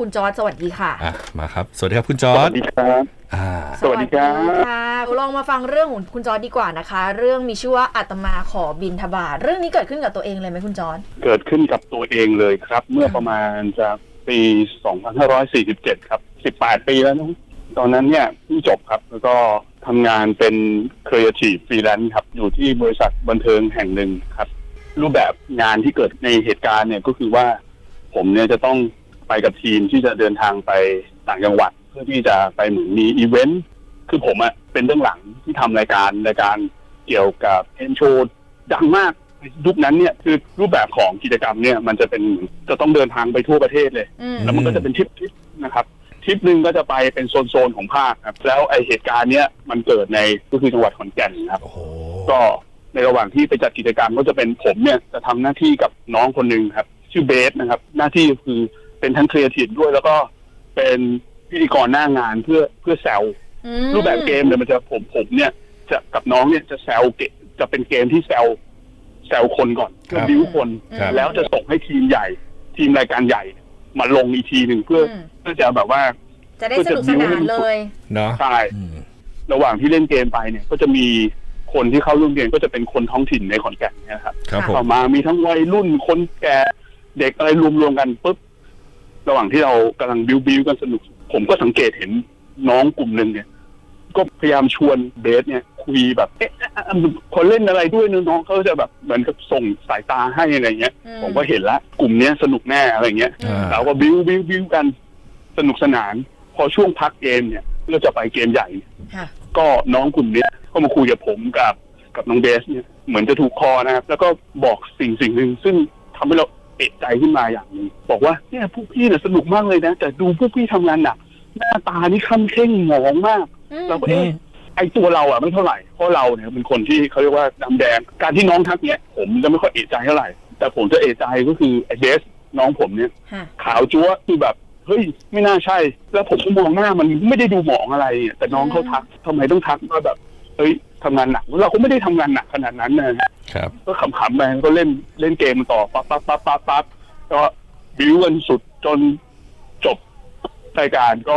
คุณจอร์ดสวัสดีค่ะ อะมาครับ สวัสดีครับคุณจอสร์วัดสดีครับ อ่า สวัสดีครับ สวัสดีค่ะลองมาฟังเรื่องของคุณจอร์ดดีกว่านะคะ เรื่องมีชื่อว่าอาตมาขอบินทบาทเรื่องนี้เกิดขึ้นกับตัวเองเลยไหมคุณจอร์ดเกิดขึ้นกับตัวเองเลยครับ เมื่อประมาณจากปี 2547 ครับ 18 ปีแล้วนะตอนนั้นเนี่ยเพิ่งจบครับ แล้วก็ทำงานเป็นครีเอทีฟฟรีแลนซ์ครับ อยู่ที่บริษัทบันเทิงแห่งหนึ่งครับ รูปแบบงานที่เกิดในเหตุการณ์เนี่ยก็คือว่า ผมเนี่ยจะต้อง ไปกับทีมที่จะเดินทางไปต่างจังหวัด เพื่อที่จะไปเหมือนมีอีเวนต์คือผมอะเป็นเบื้องหลังที่ทำรายการรายการเกี่ยวกับเอ็นโชว์ดังมากยุคนั้นเนี่ยคือรูปแบบของกิจกรรมเนี่ยมันจะเป็นเหมือนจะต้องเดินทางไปทั่วประเทศเลยอืมแล้วมันก็จะเป็นทริปทริปนะครับทริปหนึ่งก็จะไปเป็นโซนๆของภาคครับแล้วไอเหตุการณ์เนี้ยมันเกิดในก็คือจังหวัดขอนแก่นครับโอ้โหก็ในระหว่างที่ไปจัดกิจกรรมก็จะเป็นผมเนี่ยจะทำหน้าที่กับน้องคนหนึ่งครับ ชื่อเบสนะครับ หน้าที่คือ เป็นทั้งครีเอทีฟด้วย แล้วก็เป็นพิธีกรหน้างานเพื่อเพื่อแซวอืมรูปแบบเกมเนี่ยมันจะผมผมเนี่ย จะกับน้องเนี่ยจะแซวเกมจะเป็นเกมที่แซวแซวคนก่อนเพื่อบิ้วคน ครับ แล้วจะส่งให้ทีมใหญ่ ทีมรายการใหญ่ มาลงอีกทีหนึ่งเพื่ออืมเพื่อจะแบบว่า จะได้สนุกสนานเลย เนาะใช่ อืม ระหว่างที่เล่นเกมไปเนี่ย ก็จะมีคนที่เข้าร่วมเกมก็จะเป็นคนท้องถิ่นในขอนแก่นเนี่ยครับครับผม ต่อมามีทั้งวัยรุ่นคนแก่เด็กอะไรรวมๆกันปุ๊บ ระหว่างที่เรากำลังบิวบิวกันสนุก ผมก็สังเกตเห็นน้องกลุ่มหนึ่งเนี่ย ก็พยายามชวนเบสเนี่ย คุยแบบเอ๊ะคนเล่นอะไรด้วยนะน้องเขาจะแบบเหมือนกับส่งสายตาให้อะไรเงี้ย ผมก็เห็นละกลุ่มเนี้ยสนุกแน่อะไรเงี้ยเราก็บิวบิวบิวกันสนุกสนาน พอช่วงพักเกมเนี่ยเราจะไปเกมใหญ่ก็น้องกลุ่มเนี้ยก็มาคุยกับผมกับกับน้องเบสเนี่ยเหมือนจะถูกคอนะครับแล้วก็บอกสิ่งสิ่งหนึ่งซึ่งทำให้เรา เอะใจขึ้นมาอย่างหนึงบอกว่าเนี่ยพวกพี่เนี่ยสนุกมากเลยนะ แต่ดูพวกพี่ทำงานหนักหน้าตานี่ค่ำเข่งหมองมากอืมเราก็เอ๊ะไอตัวเราอะไม่เท่าไหร่เพราะเราเนี่ยเป็นคนที่เขาเรียกว่าดำแดง การที่น้องทักเนี่ย ผมจะไม่ค่อยเอะใจเท่าไหร่ แต่ผมจะเอะใจก็คือไอเบสน้องผมเนี่ยค่ะขาวจั๊วะคือแบบเฮ้ยไม่น่าใช่ แล้วผมก็มองหน้ามันไม่ได้ดูหมองอะไรอะแต่น้องเขาทักทำไมต้องทักว่าแบบ เฮ้ย ทำงานหนักเราก็ไม่ได้ทำงานหนักขนาดนั้นนะครับ ก็ขำๆไปก็เล่นเล่นเกมต่อปั๊บปั๊บปั๊บปั๊บปั๊บก็บิวกันสุดจนจบรายการก็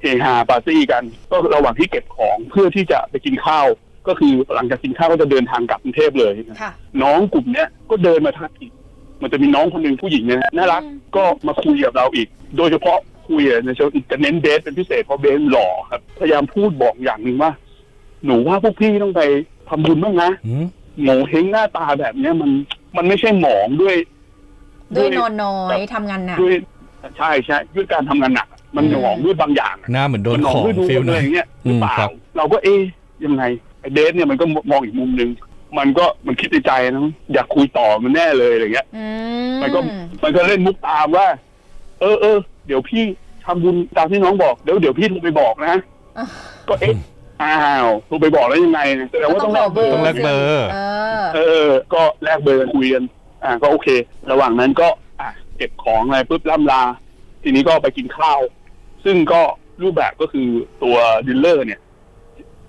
เฮฮาปาร์ตี้กัน ก็ระหว่างที่เก็บของเพื่อที่จะไปกินข้าว ก็คือหลังจากกินข้าวก็จะเดินทางกลับกรุงเทพเลยนะค่ะน้องกลุ่มเนี้ยก็เดินมาทักอีกมันจะมีน้องคนหนึ่งผู้หญิงเนี่ยน่ารักอืมก็มาคุยกับเราอีก โดยเฉพาะคุยอะในเชิงจะเน้นเบสเป็นพิเศษเพราะเบสหล่อครับ พยายามพูดบอกอย่างหนึ่งว่า หนูว่าพวกพี่ต้องไปทำบุญบ้างนะอืมโง่เฮงหน้าตาแบบเนี้ยมันมันไม่ใช่หมองด้วย ด้วยนอนน้อยทำงานหนัก ด้วยใช่ใช่ด้วยการทำงานหนักอะมันอืม หมองด้วยบางอย่างอะหน้าเหมือนโดนมัหมของด้วยดูฟิลหอะน่ไรอยอย่างเงี้ยหรือเปล่าอืมครับ เราก็เอ๊ยยังไงไอ้เบสเนี่ยมันก็มองอีกมุมหนึ่งมันก็มันคิดในใจนะอยากคุยต่อมันแน่เลยอะไรเงี้ย อืมันก็มันก็เล่นมุกตามว่า เออเออเดี๋ยวพี่ทำบุญตามที่น้องบอกเดี๋ยวเดี๋ยวพี่โทรไปบอกนะอะก็เอ๊ะ อ้าวโทรไปบอกแล้วยังไงแสดงว่าต้องแลกเบอร์ต้องแลกเบอร์เออเออ ก็แลกเบอร์กันคุยกันอ่าก็โอเค ระหว่างนั้นก็อะเก็บของอะไรปุ๊บล่ำลา ทีนี้ก็ไปกินข้าว ซึ่งก็รูปแบบก็คือตัวดิลเลอร์ เนี่ย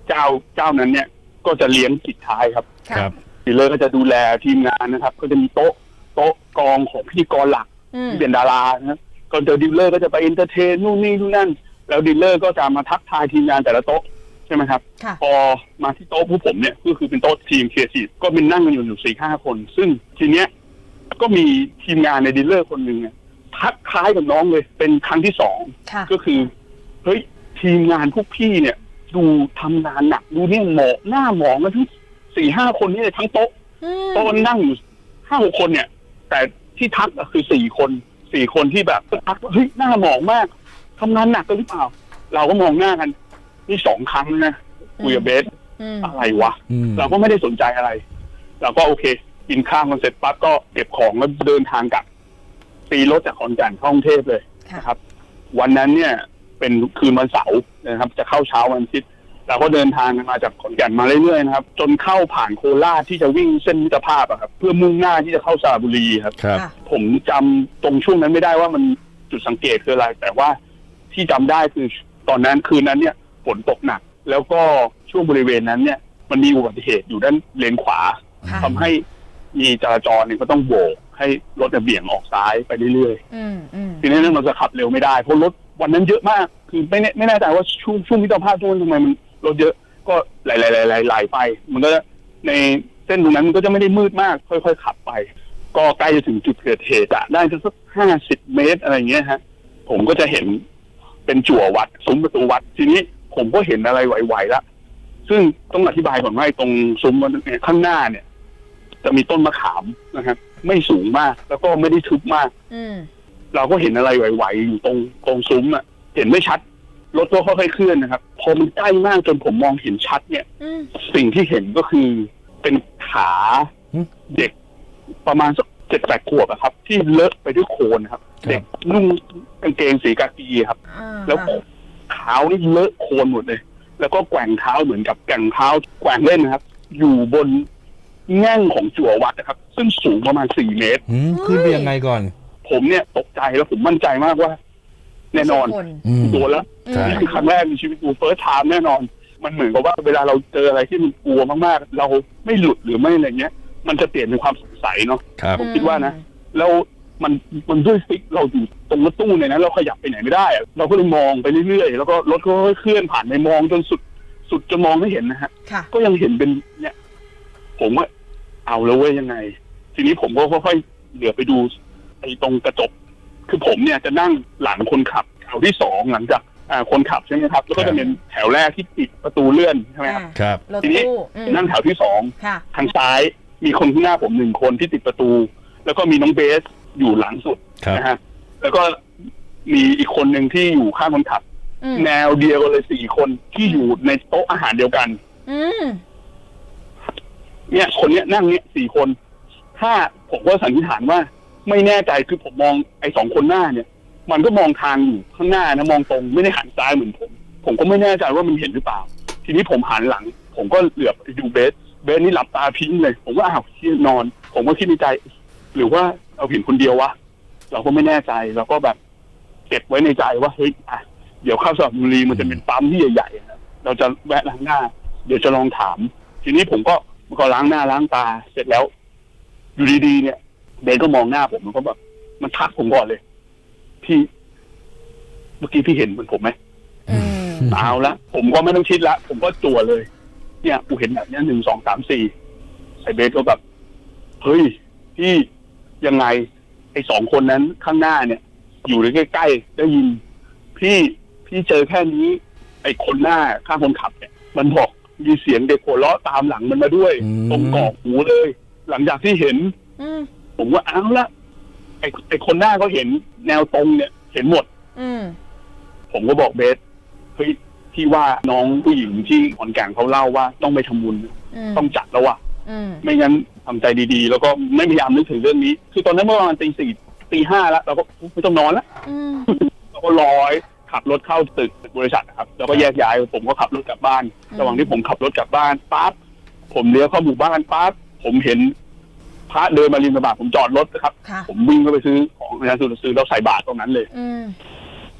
เจ้าเจ้านั้นเนี่ย ก็จะเลี้ยงปิดท้ายครับค่ะครับดีลเลอร์ก็จะดูแลทีมงานนะครับ ก็จะมีโต๊ะโต๊ะกองของพิธีกรหลักอืมที่เป็นดารานะครับก่อนเจอดีลเลอร์ก็จะไปเอนเตอร์เทนนู่นนี่นู่นนั่น แล้วดีลเลอร์ก็จะมาทักทายทีมงานแต่ละโต๊ะ ใช่ไหมครับค่ะพอมาที่โต๊ะผู้ผมเนี่ยก็คือเป็นโต๊ะทีมเคลียร์ทีก็เป็นนั่งกันอยู่อยู่สี่ห้าคน ซึ่งทีเนี้ยก็มีทีมงานในดีลเลอร์คนหนึ่งเนี่ยทักคล้ายกับน้องเลย เป็นครั้งที่สองค่ะก็คือเฮ้ยทีมงานพวกพี่เนี่ย ดูทำงานหนักดูเนี่ยหมองหน้าหมองกันทั้งสี่ห้าคนนี่เลยทั้งโต๊ะอืมโต๊ะนั่งอยู่ห้าหกคนเนี่ย แต่ที่ทักอะคือสี่คนสี่คนที่แบบทักว่าเฮ้ยหน้าหมองมากทำงานหนักกันหรือเปล่า เราก็มองหน้ากัน นี่สองครั้งนะคุยกับเบสอืมอะไรวะอืมเราก็ไม่ได้สนใจอะไร เราก็โอเค กินข้าวกันเสร็จปั๊บก็เก็บของแล้วเดินทางกลับตีรถจากขอนแก่นเข้ากรุงเทพเลยค่ะนะครับ วันนั้นเนี่ย เป็นคืนวันเสาร์นะครับ จะเข้าเช้าวันอาทิตย์เราก็เดินทางกันมาจากขอนแก่นมาเรื่อยๆนะครับ จนเข้าผ่านโคราชที่จะวิ่งเส้นมิตรภาพอะครับ เพื่อมุ่งหน้าที่จะเข้าสระบุรีครับครับค่ะผมจำตรงช่วงนั้นไม่ได้ว่ามันจุดสังเกตคืออะไร แต่ว่าที่จำได้คือตอนนั้นคืนนั้นเนี่ยฝ นตกหนัก แล้วก็ช่วงบริเวณนั้นเนี่ย มันมีอุบัติเหตุอยู่ด้านเลนขวาค่ะ ทำให้มีจราจรเนี่ยก็ต้องโบกให้รถเนี่ยเบี่ยงออกซ้ายไปเรื่อยอืมอืมๆทีนี้เนี่ยเราจะขับเร็วไม่ได้เพราะรถวันนั้นเยอะมาก คือไม่แน่ไม่แน่ใจว่าช่วงช่วงมิตรภาพช่วงนั้นทำไมมันรถเยอะก็ไหลไหลไหลไหลไหลไป มันก็ในเส้นตรงนั้นมันก็จะไม่ได้มืดมาก ค่อย ๆ ขับไป ก็ใกล้จะถึงจุดเกิดเหตุอะได้สักห้าสิบเมตรอะไรอย่างเงี้ยฮะ ผมก็จะเห็นเป็นจั่ววัดซุ้มประตูวัดทีนี้ ผมก็เห็นอะไรไหวๆละซึ่งต้องอธิบายก่อนว่าไอ้ตรงซุ้มมันเนี่ยข้างหน้าเนี่ย จะมีต้นมะขามนะครับ ไม่สูงมาก แล้วก็ไม่ได้ทึบมากอืมเราก็เห็นอะไรไหวๆอยู่ตรงตรงซุ้มอะเห็นไม่ชัดรถก็ค่อยๆเคลื่อนนะครับ พอมันใกล้มากจนผมมองเห็นชัด เนี่ยอืมสิ่งที่เห็นก็คือเป็นขาหึเด็กประมาณสักเจ็ดแปดขวบอะครับ ที่เลอะไปด้วยโคลนครับครับเด็กนุ่งกางเกงสีกากีครับอ่าแล้ว เท้านี่เลอะโคลนหมดเลย แล้วก็แกว่งเท้าเหมือนกับแกว่งเท้าแกว่งเล่นนะครับ อยู่บนแง่งของจั่ววัดนะครับ ซึ่งสูงประมาณสี่เมตร หืมขึ้นไปยังไงก่อน ผมเนี่ยตกใจแล้วผมมั่นใจมากว่า แน่นอนไม่ใช่คนอืม โดนแล้วอืมใช่ นี่คือครั้งแรกในชีวิตกูเฟิร์สไทม์แน่นอน มันเหมือนกับว่าเวลาเราเจออะไรที่มันกลัวมากๆ เราไม่หลุดหรือไม่อะไรเงี้ย มันจะเปลี่ยนเป็นความสงสัยเนาะ ครับ ผมคิดว่านะ แล้ว มันมันด้วยฟิกเราอยู่ตรงรถตู้เนี่ยนะเราขยับไปไหนไม่ได้อะเราก็เลยมองไปเรื่อยๆ แล้วก็รถก็ค่อยๆเคลื่อนผ่านไปมองจนสุดสุดจนมองไม่เห็นนะฮะ ค่ะ ก็ยังเห็นเป็นเนี่ย ผมว่าเอาแล้วเว้ยยังไง ทีนี้ผมก็ค่อยๆเหลือไปดูไอ้ตรงกระจก คือผมเนี่ยจะนั่งหลังคนขับแถวที่สองหลังจากอ่าคนขับใช่ไหมครับ แล้วก็ครัจะบเป็นแถวแรกที่ปิดประตูเลื่อนใช่ไหมครับ อ่าครับ รถทีนี้ตู้อืมนั่งแถวที่สอง ค่ะ ทางซ้ายมีคนข้างหน้าผมหนึ่งคนที่ติดประตู แล้วก็มีน้องเบส อยู่หลังสุดครับ นะฮะแล้วก็มีอีกคนหนึ่งที่อยู่ข้างคนขับ อืมแนวเดียวกันเลยสี่คนที่อยู่ในโต๊ะอาหารเดียวกัน อืมเนี่ย คนเนี้ยนั่งเนี่ยสี่คน ถ้าผมก็สันนิษฐานว่า ไม่แน่ใจคือผมมองไอ้สองคนหน้าเนี่ย มันก็มองทางอยู่ข้างหน้านะมองตรงไม่ได้หันซ้ายเหมือนผม ผมก็ไม่แน่ใจว่ามันเห็นหรือเปล่า ทีนี้ผมหันหลัง ผมก็เหลือบไปดูเบส เบสนี่หลับตาพิ้งเลย ผมก็อ้าวที่นอน ผมก็คิดในใจ หรือว่า เราเห็นคนเดียววะเราก็ไม่แน่ใจเราก็แบบเก็บไว้ในใจว่าเฮ้ยอะเดี๋ยวเข้าสระบุรีมันจะเป็นปั๊มที่ใหญ่ๆอะเราจะแวะล้างหน้า เดี๋ยวจะลองถาม ทีนี้ผมก็ก็ล้างหน้าล้างตา เสร็จแล้ว อยู่ดีๆเนี่ยเบนก็มองหน้าผมมันก็แบบมันทักผมก่อนเลย พี่ เมื่อกี้พี่เห็นเหมือนผมไหมอืมเอาละผมก็ไม่ต้องคิดละผมก็จั่วเลย เนี่ยกูเห็นแบบเนี้ยหนึ่งสองสามสี่ไอ้เบสก็แบบเฮ้ยพี่ ยังไงไอ้สองคนนั้นข้างหน้าเนี่ย อยู่ใกล้ๆได้ยิน พี่พี่เจอแค่นี้ ไอ้คนหน้าข้างคนขับเนี่ย มันบอกมีเสียงเด็กหัวเราะตามหลังมันมาด้วย อืม ตรงกรอกหูเลย หลังจากที่เห็น อืม ผมว่าเอาละไอ้ไอ้คนหน้าก็เห็นแนวตรงเนี่ย เห็นหมด อืม ผมก็บอกเบสเฮ้ยที่ว่าน้องผู้หญิงที่ขอนแก่นเขาเล่าว่าต้องไปทำบุญอืม ต้องจัดแล้วว่ะอืม ไม่งั้น ทำใจดีๆ แล้วก็ไม่พยายามนึกถึงเรื่องนี้ คือตอนนั้นเมื่อประมาณตีสี่ตีห้าแล้วเราก็ไม่ต้องนอนแล้วอืมเราก็ลอยขับรถเข้าตึกบริษัทนะครับ แล้วก็แยกย้ายผมก็ขับรถกลับบ้าน ระหว่างที่ผมขับรถกลับบ้านปั๊บผมเลี้ยวเข้าหมู่บ้านปั๊บผมเห็นพระเดินมาริมกระบะผมจอดรถนะครับค่ะผมวิ่งเข้าไปซื้อของในร้านสะดวกซื้อแล้วใส่บาตรตรงนั้นเลยอืม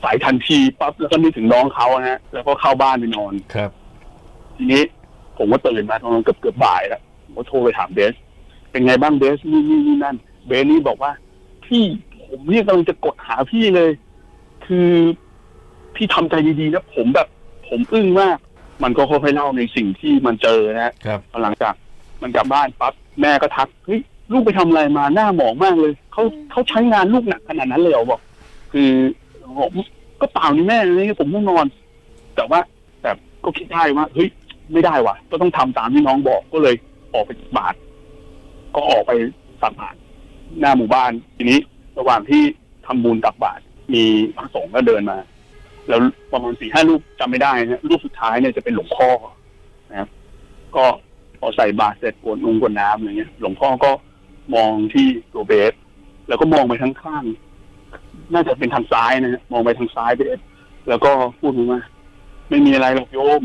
ใส่ทันทีปั๊บแล้วก็นึกถึงน้องเขานะฮะแล้วก็เข้าบ้านไปนอนครับ ทีนี้ผมก็ตื่นมาตอนเกือบเกือบบ่ายแล้วผมก็โทรไปถามเบส เป็นไงบ้างเบสนี่นี่นี่นั่น เบสนี่บอกว่า พี่ผมเนี่ยกำลังจะกดหาพี่เลย คือพี่ทำใจดีๆนะผมแบบ ผมอึ้งมาก มันก็ค่อยๆเล่าในสิ่งที่มันเจอนะฮะครับหลังจาก มันกลับบ้านปั๊บแม่ก็ทักเฮ้ยลูกไปทำอะไรมาหน้าหมองมากเลยเขาเขาใช้งานลูกหนักขนาดนั้นเลยเหรอบอก คือผมก็เปล่านี่แม่นี่ผมต้องนอน แต่ว่าแต่ก็คิดได้ว่าเฮ้ยไม่ได้ว่ะ ก็ต้องทำตามที่น้องบอกก็เลยออกไปตักบาตร ก็ออกไปตักบาตรหน้าหมู่บ้าน ทีนี้ระหว่างที่ทำบุญตักบาตรมีพระสงฆ์ก็เดินมา แล้วประมาณสี่ห้ารูปจำไม่ได้นะรูปสุดท้ายเนี่ยจะเป็นหลวงพ่อนะครับ ก็พอใส่บาตรเสร็จกวดนุ่งกวดน้ำอะไรเงี้ย หลวงพ่อก็มองที่ตัวเบส แล้วก็มองไปทั้งข้าง น่าจะเป็นทางซ้ายนะฮะมองไปทางซ้ายเบส แล้วก็พูดมาไม่มีอะไรหรอกโยม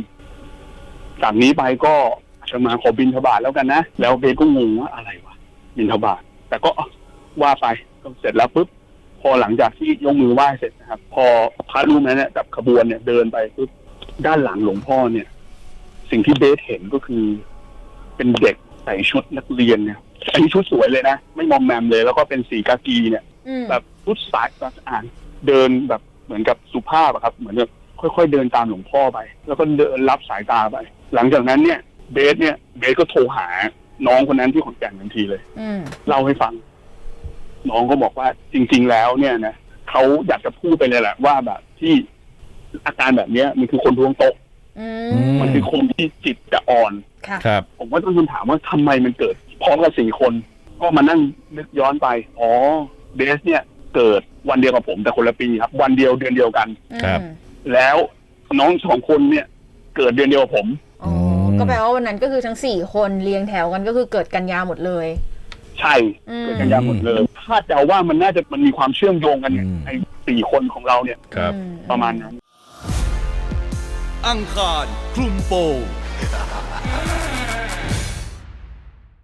จากนี้ไปก็ อาตมาขอบินทบาทแล้วกันนะ แล้วเบสก็งงว่าอะไรวะบินทบาทแต่ก็ว่าไปก็เสร็จแล้วปุ๊บพอหลังจากที่ยกมือไหว้เสร็จนะครับ พอพระรูปนั้นเนี่ยกับขบวนเนี่ยเดินไปปุ๊บด้านหลังหลวงพ่อเนี่ย สิ่งที่เบสเห็นก็คือ เป็นเด็กใส่ชุดนักเรียนเนี่ยอันนี้ชุดสวยเลยนะ ไม่มอมแมมเลย แล้วก็เป็นสีกากีเนี่ยอืมแบบชุดสายสะอาดเดินแบบเหมือนกับสุภาพอะครับ เหมือนกับค่อยๆเดินตามหลวงพ่อไป แล้วก็เดินรับสายตาไป หลังจากนั้นเนี่ย เบสเนี่ยเบสก็โทรหา น้องคนนั้นที่ขอนแก่นทันทีเลยอืมเล่าให้ฟัง น้องก็บอกว่าจริง ๆ แล้วเนี่ยนะเขาอยากจะพูดไปเลยแหละว่าแบบที่อาการแบบเนี้ยมันคือคนดวงตก อือืมมันคือคนที่จิตจะอ่อน ค่ะ ครับ ผมก็ต้องคำถามว่าทำไมมันเกิด พร้อมกับสี่คน ก็มานั่งนึกย้อนไป อ๋อเบสเนี่ยเกิดวันเดียวกับผมแต่คนละปีครับ วันเดียวเดือนเดียวกัน ครับอืมแล้วน้องสองคนเนี่ย เกิดเดือนเดียวกับผมอ๋ออม ก็แปลว่าวันนั้นก็คือทั้งสี่คนเรียงแถวกันก็คือเกิดกันยาหมดเลย ใช่อืม เกิดกันยาหมดเลยคาดเดาว่ามันน่าจะมันมีความเชื่อมโยงกันเนี่ยอืม ไอ้สี่คนของเราเนี่ย ครับอืประมาณนั้น อังคารคลุมโปง